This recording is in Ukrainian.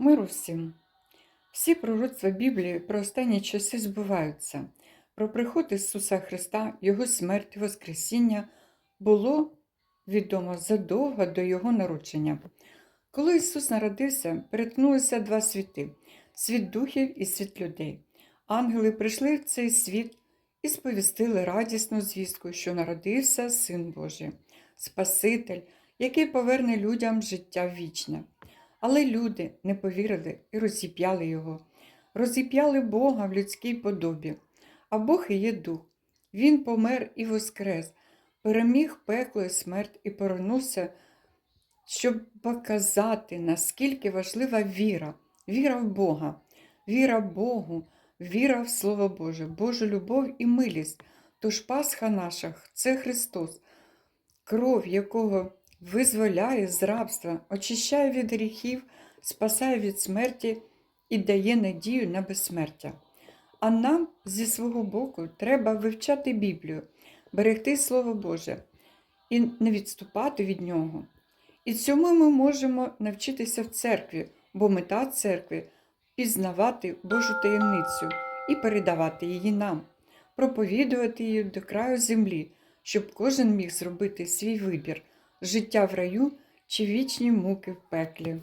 Миру всім. Всі пророцтва Біблії про останні часи збуваються. Про приход Ісуса Христа, Його смерть Воскресіння було відомо задовго до Його народження. Коли Ісус народився, перетнулися два світи світ духів і світ людей. Ангели прийшли в цей світ і сповістили радісну звістку, що народився Син Божий, Спаситель, який поверне людям життя вічне. Але люди не повірили і розіп'яли його, розіп'яли Бога в людській подобі. А Бог і є дух. Він помер і воскрес, переміг пекло і смерть і повернувся, щоб показати, наскільки важлива віра, віра в Бога, віра Богу, віра в Слово Боже, Божу любов і милість. Тож Пасха наша це Христос, кров якого визволяє з рабства, очищає від гріхів, спасає від смерті і дає надію на безсмертя. А нам зі свого боку треба вивчати Біблію, берегти Слово Боже і не відступати від нього. І цьому ми можемо навчитися в церкві, бо мета церкви пізнавати Божу таємницю і передавати її нам, проповідувати її до краю землі, щоб кожен міг зробити свій вибір життя в раю чи вічні муки в пеклі.